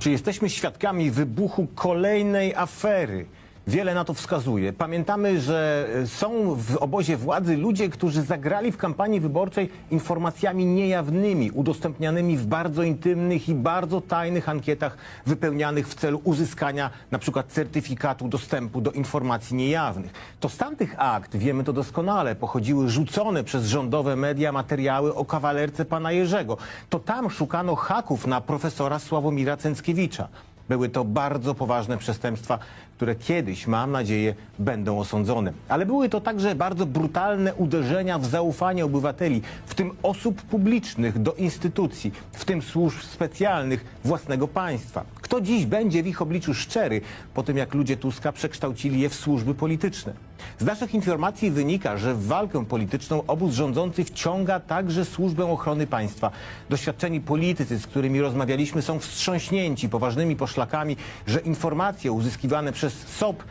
Czy jesteśmy świadkami wybuchu kolejnej afery? Wiele na to wskazuje. Pamiętamy, że e, są w obozie władzy ludzie, którzy zagrali w kampanii wyborczej informacjami niejawnymi, udostępnianymi w bardzo intymnych i bardzo tajnych ankietach wypełnianych w celu uzyskania na przykład certyfikatu dostępu do informacji niejawnych. To z tamtych akt, wiemy to doskonale, pochodziły rzucone przez rządowe media materiały o kawalerce pana Jerzego. To tam szukano haków na profesora Sławomira Cęckiewicza. Były to bardzo poważne przestępstwa, które kiedyś, mam nadzieję, będą osądzone. Ale były to także bardzo brutalne uderzenia w zaufanie obywateli, w tym osób publicznych do instytucji, w tym służb specjalnych własnego państwa. Kto dziś będzie w ich obliczu szczery, po tym jak ludzie Tuska przekształcili je w służby polityczne? Z naszych informacji wynika, że w walkę polityczną obóz rządzący wciąga także służbę ochrony państwa. Doświadczeni politycy, z którymi rozmawialiśmy, są wstrząśnięci poważnymi poszlakami, że informacje uzyskiwane przez SOP